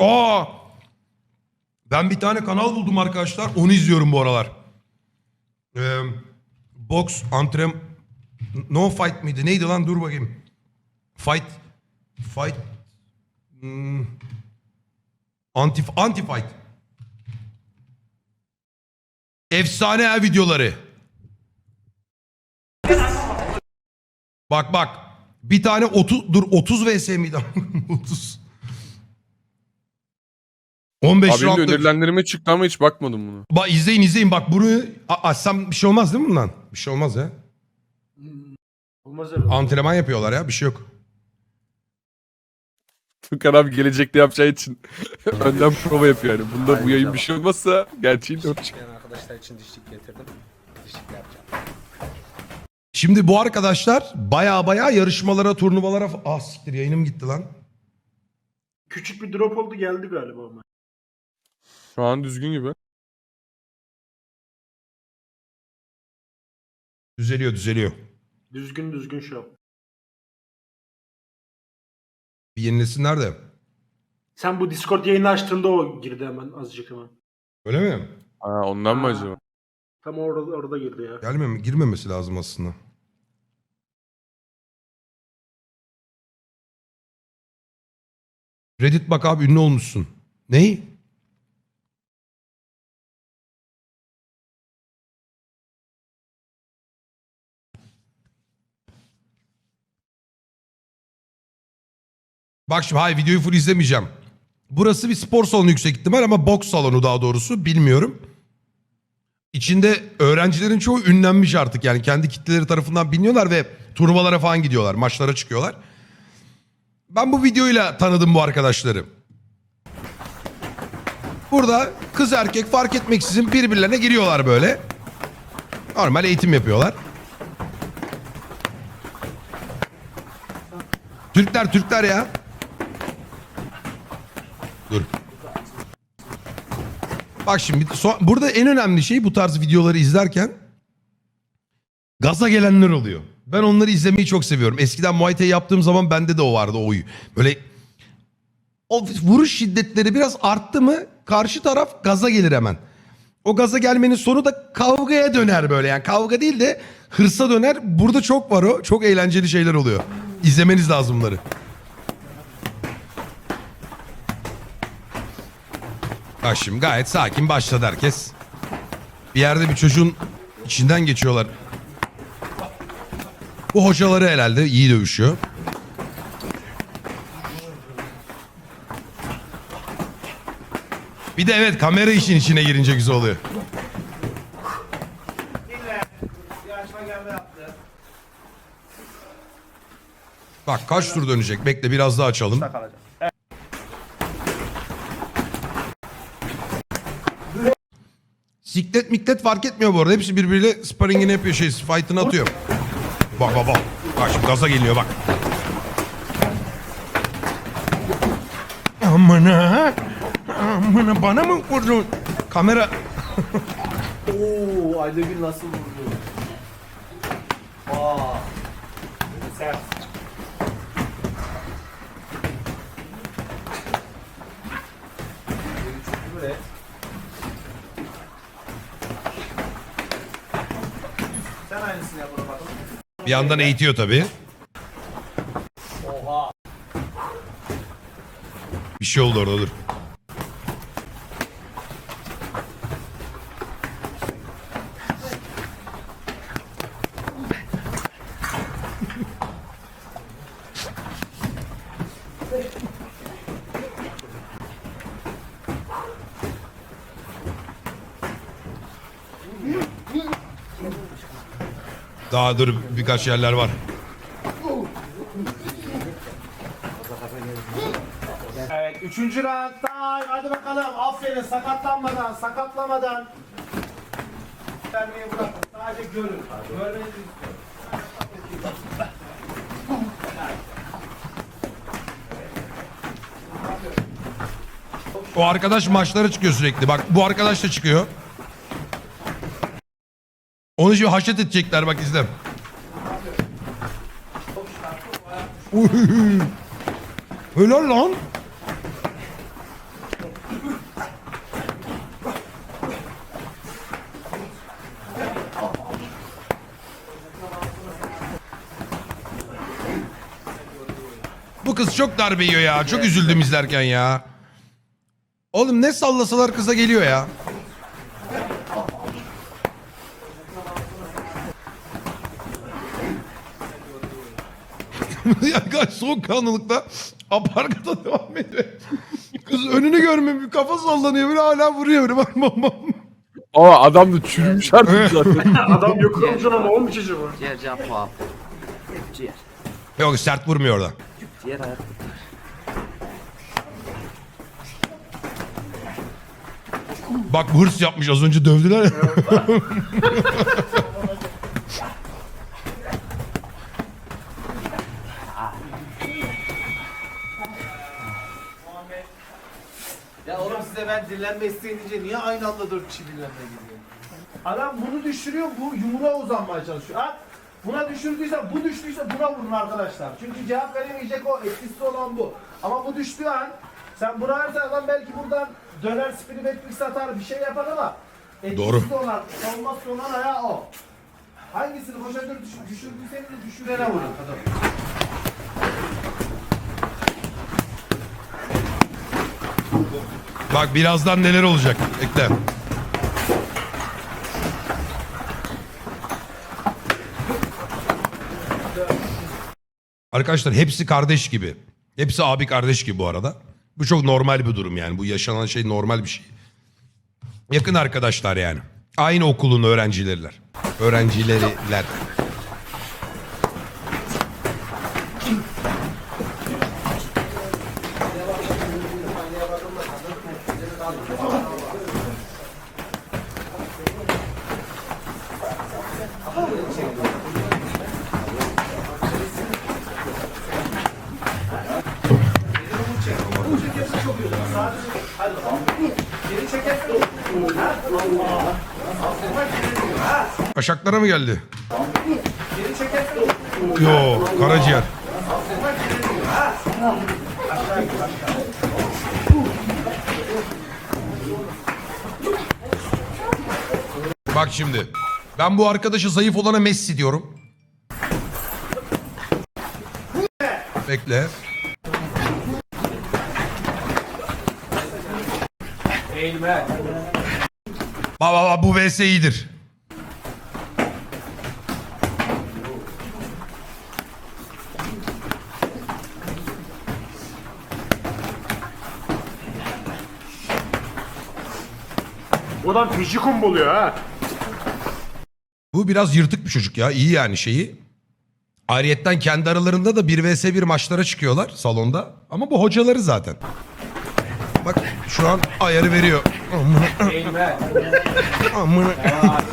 Aa! Ben bir tane kanal buldum arkadaşlar. Onu izliyorum bu aralar. Ee, box antrem no fight mıydı? Neydi lan? Dur bakayım. Fight fight hmm, anti anti fight. Efsane ya videoları. Bak bak. Bir tane 30 dur 30 vs miydi? 30. 15 Abi benim de roundda- önerilenlerime çıktı ama hiç bakmadım bunu. Bak izleyin izleyin bak bunu A- açsam bir şey olmaz değil mi bundan? Bir şey olmaz ya. Olmaz öyle. Antrenman yapıyorlar ya bir şey yok. Tukan abi gelecekte yapacağı için önden prova yapıyor yani. Bunda bu yayın bir şey olmazsa gerçeği dört çıkar. Yani arkadaşlar için dişlik getirdim. Dişlik yapacağım. Şimdi bu arkadaşlar baya baya yarışmalara turnuvalara... Ah siktir yayınım gitti lan. Küçük bir drop oldu geldi galiba ama. Şu an düzgün gibi. Düzeliyor düzeliyor. Düzgün düzgün şu an. Bir yenilesinler de. Sen bu Discord yayını açtığında o girdi hemen azıcık hemen. Öyle mi? Ha, ondan mı Aa. acaba? Tam orada orada girdi ya. Gelmeme, girmemesi lazım aslında. Reddit bak abi ünlü olmuşsun. Ney? Bak şimdi hayır videoyu full izlemeyeceğim. Burası bir spor salonu yüksek ihtimal ama boks salonu daha doğrusu bilmiyorum. İçinde öğrencilerin çoğu ünlenmiş artık yani kendi kitleleri tarafından biliniyorlar ve turnuvalara falan gidiyorlar, maçlara çıkıyorlar. Ben bu videoyla tanıdım bu arkadaşları. Burada kız erkek fark etmeksizin birbirlerine giriyorlar böyle. Normal eğitim yapıyorlar. Türkler Türkler ya. Bak şimdi so- burada en önemli şey bu tarz videoları izlerken gaza gelenler oluyor. Ben onları izlemeyi çok seviyorum. Eskiden Muay Thai yaptığım zaman bende de o vardı o oy. Böyle o vuruş şiddetleri biraz arttı mı karşı taraf gaza gelir hemen. O gaza gelmenin sonu da kavgaya döner böyle yani kavga değil de hırsa döner. Burada çok var o. Çok eğlenceli şeyler oluyor. İzlemeniz lazım bunları. Bak şimdi gayet sakin başladı herkes. Bir yerde bir çocuğun içinden geçiyorlar. Bu hocaları herhalde iyi dövüşüyor. Bir de evet kamera işin içine girince güzel oluyor. Bak kaç tur dönecek? Bekle biraz daha açalım. Siklet miklet fark etmiyor bu arada. Hepsi birbiriyle sparringini yapıyor şey fight'ını atıyor. Bak bak bak. Bak şimdi gaza geliyor bak. Amına. Amına bana mı vurdun? Kamera. Oo, Aydagül nasıl vurdu? Aa. Sert. Evet. Sen aynısını yap buna bakalım. Bir yandan eğitiyor tabii. Oha. Bir şey oldu orada dur. Daha dur birkaç yerler var. Evet, üçüncü round time. Hadi bakalım. Aferin sakatlanmadan, sakatlamadan. Vermeyi bırakın. Sadece görün. Görmenizi istiyorum. O arkadaş maçlara çıkıyor sürekli. Bak bu arkadaş da çıkıyor. Onu şimdi haşet edecekler bak izle. Uy. Helal lan. Bu kız çok darbe yiyor ya. Çok üzüldüm izlerken ya. Oğlum ne sallasalar kıza geliyor ya. ya kaç soğukkanlılıkta aparkata devam ediyor. Kız önünü görmüyor. Bir kafa sallanıyor. Böyle hala vuruyor. Böyle bak bak bak. Ama adam da çürümüş artık zaten. Adam yok olmuşsun ama olmuş acaba. Ciğer can. Hep ciğer. Yok sert vurmuyor orada. Ciğer hayat. Bak hırs yapmış az önce dövdüler. Ya ben dinlenme isteyin deyince niye aynı anda dört kişi dinlenme gidiyor? Adam bunu düşürüyor, bu yumruğa uzanmaya çalışıyor. Ha? Buna düşürdüyse, bu düştüyse buna vurun arkadaşlar. Çünkü cevap veremeyecek o, etkisiz olan bu. Ama bu düştüğü an, sen buna versen adam belki buradan döner, spini matrix atar, bir şey yapar ama etkisiz Doğru. olan, savunması olan ayağı o. Hangisini düş, düşürdüyseniz düşürene vurun. Bak birazdan neler olacak. Bekle. Arkadaşlar hepsi kardeş gibi. Hepsi abi kardeş gibi bu arada. Bu çok normal bir durum yani. Bu yaşanan şey normal bir şey. Yakın arkadaşlar yani. Aynı okulun öğrencileriler. Öğrencileriler. Aşaklara mı geldi? Yo karaciğer. Bak şimdi. Ben bu arkadaşa zayıf olana Messi diyorum. Bekle. Eğilme. Baba baba bu vs iyidir. Bu adam fiji komboluyor ha. Bu biraz yırtık bir çocuk ya. İyi yani şeyi. Ayrıyetten kendi aralarında da 1 vs 1 maçlara çıkıyorlar salonda. Ama bu hocaları zaten. Bak şu an ayarı veriyor. Amına.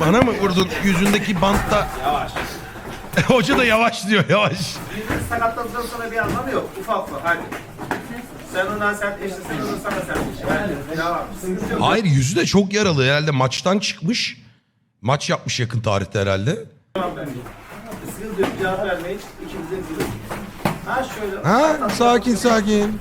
Bana mı vurdun yüzündeki bantta? Yavaş. Hoca da yavaş diyor yavaş. Birbirini sakatladıktan sonra bir anlamı yok. Ufak ufak hadi. Sen ona sert eşli, sen ona sana sert eşli. Hadi devam. Sıkıntı yok. Hayır yüzü de çok yaralı herhalde maçtan çıkmış. Maç yapmış yakın tarihte herhalde. Sıkıntı yok. Cevap vermeyin. İkimiz de gidelim. Ha şöyle. Ha sakin sakin.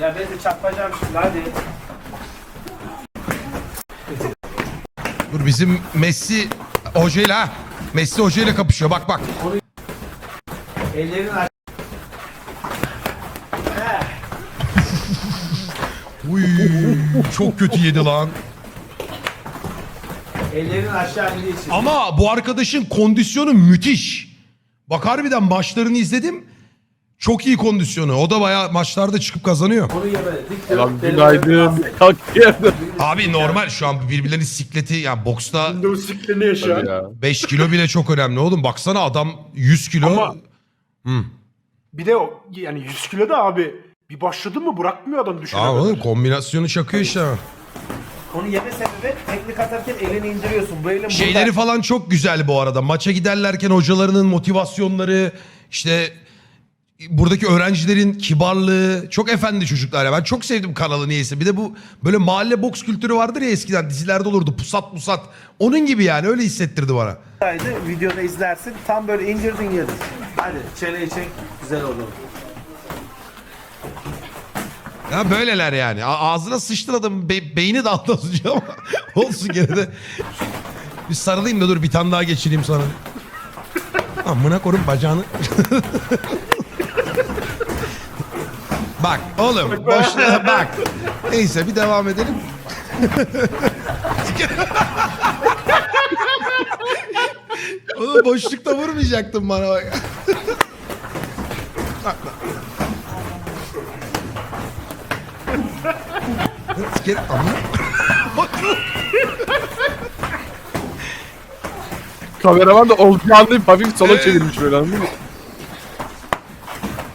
Ya ben de çarpacağım şimdi hadi. Dur bizim Messi hocayla ha. Messi hocayla kapışıyor bak bak. Ellerin aç. Uy, çok kötü yedi lan. Ellerin aşağı indiği için. Ama bu arkadaşın kondisyonu müthiş. Bak harbiden maçlarını izledim. Çok iyi kondisyonu. O da bayağı maçlarda çıkıp kazanıyor. Onu. Dik de. Lan günaydın. Kalk yerden. Abi normal şu an birbirlerinin sikleti yani boksta Windows siklerini yaşayan. Ya. 5 kilo bile çok önemli oğlum. Baksana adam 100 kilo. Ama- Bir de o yani 100 kilo da abi bir başladı mı bırakmıyor adam düşene kadar. oğlum kombinasyonu çakıyor işte. Onu yeme sebebi teknik atarken elini indiriyorsun. Bu elin Şeyleri falan çok güzel bu arada. Maça giderlerken hocalarının motivasyonları işte buradaki öğrencilerin kibarlığı çok efendi çocuklar ya. Ben çok sevdim kanalı niyeyse. Bir de bu böyle mahalle boks kültürü vardır ya eskiden dizilerde olurdu. Pusat pusat. Onun gibi yani öyle hissettirdi bana. Videoda izlersin. Tam böyle indirdin yedin. Hadi çeneyi çek. Güzel oldu. Ya böyleler yani. A- ağzına sıçtın be- beyni dağıldı az önce ama olsun gene de. Bir sarılayım da dur bir tane daha geçireyim sana. Amına korun bacağını. bak oğlum boşluğa bak. Neyse bir devam edelim. oğlum boşlukta vurmayacaktın bana. Bak, Sikerim amına. Kameraman da olacağını anlayıp hafif sola çevirmiş böyle anladın mı?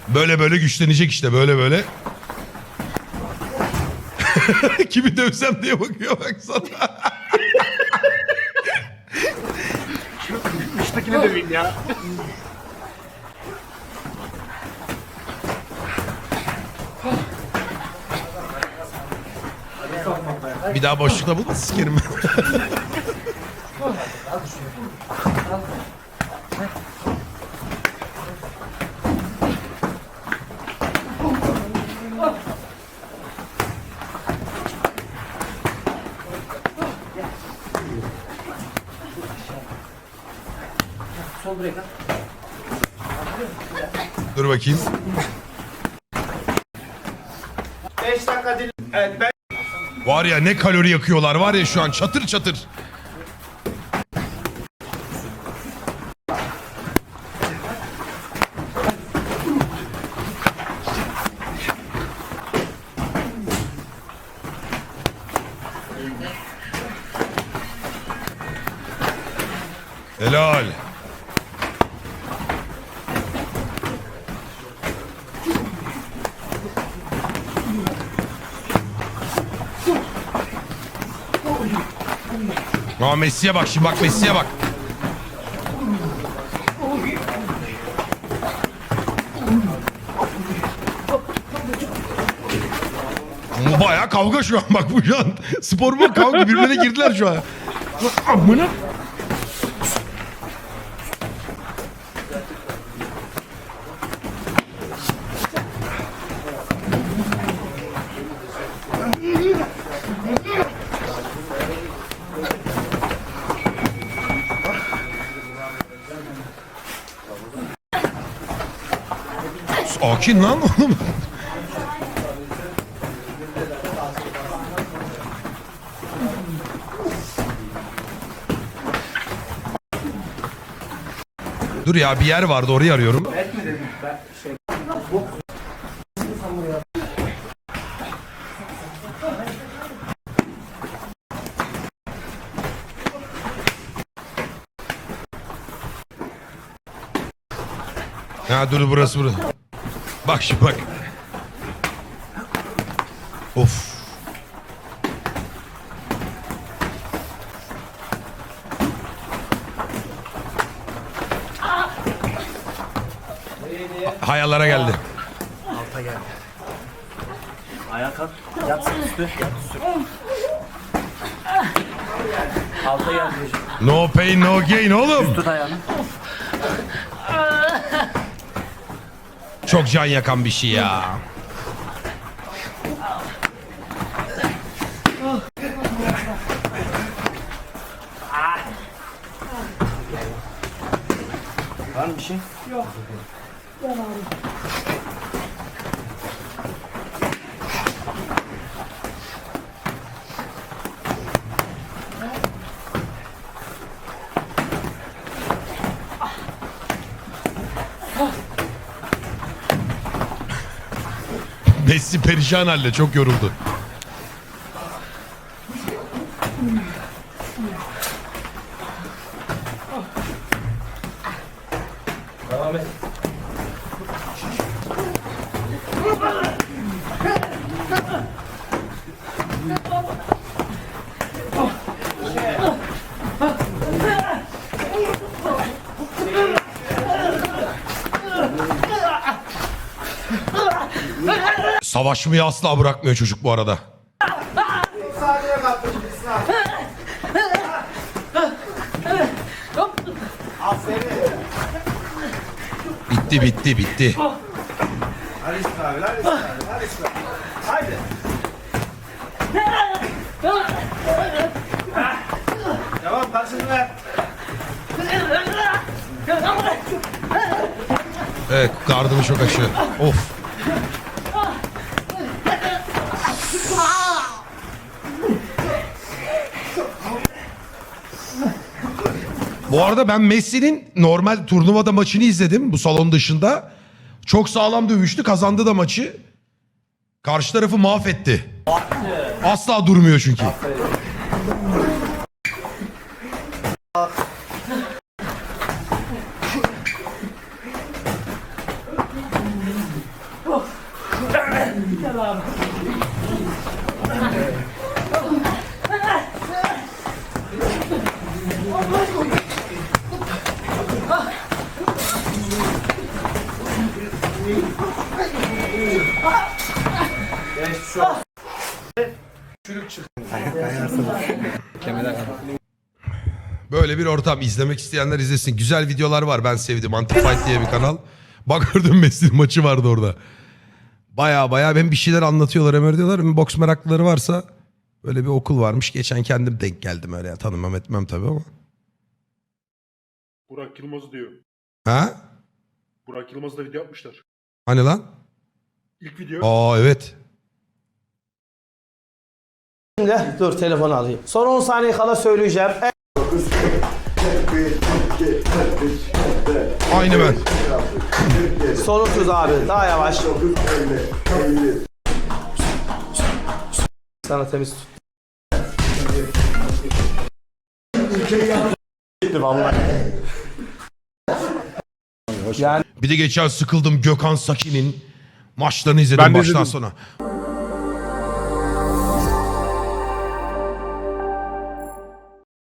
Böyle böyle güçlenecek işte böyle böyle. Kimi dövsem diye bakıyor baksana. Üsttekini de bin ya. Bir daha boşlukta bulma sikerim. Dur bakayım. 5 dakika dinle. Evet ben Var ya ne kalori yakıyorlar var ya şu an çatır çatır. Helal. Aa Messi'ye bak şimdi bak Messi'ye bak. Bu bayağı kavga şu an bak bu şu an. Spor mu kavga birbirine girdiler şu an. Amına. Sakin lan oğlum. Dur ya bir yer vardı orayı arıyorum. Ha dur burası burası. Bak şimdi bak. Of. Hayalara geldi. Alta gel. Ayağa kalk. Yat üstü. Yat üstü. Alta gel. bir. No pain no gain oğlum. Tut ayağını. Çok can yakan bir şey ya. Var mı bir şey? Messi perişan halde çok yoruldu. Savaşmayı asla bırakmıyor çocuk bu arada. Bitti bitti bitti. Hadi İsmail, hadi İsmail, hadi İsmail. Haydi. Devam karşını ver. Evet gardımı çok aşağı. Of. Bu arada ben Messi'nin normal turnuvada maçını izledim bu salon dışında. Çok sağlam dövüştü kazandı da maçı. Karşı tarafı mahvetti. Asla durmuyor çünkü. Böyle bir ortam izlemek isteyenler izlesin. Güzel videolar var ben sevdim. Antifight diye bir kanal. Bak gördüm Messi'nin maçı vardı orada. Baya baya hem bir şeyler anlatıyorlar hem öyle diyorlar. Hem boks meraklıları varsa böyle bir okul varmış. Geçen kendim denk geldim öyle. Tanımam etmem tabii ama. Burak Yılmaz diyor. Ha? Burak Yılmaz'la video yapmışlar. Hani lan? İlk video. Aa evet. Şimdi dur telefonu alayım. Son 10 saniye kala söyleyeceğim. Aynı ben. Son 30 abi. Daha yavaş. Sana temiz tut. Yani Bir de geçen sıkıldım Gökhan Sakin'in maçlarını izledim Ben de baştan izledim. sona.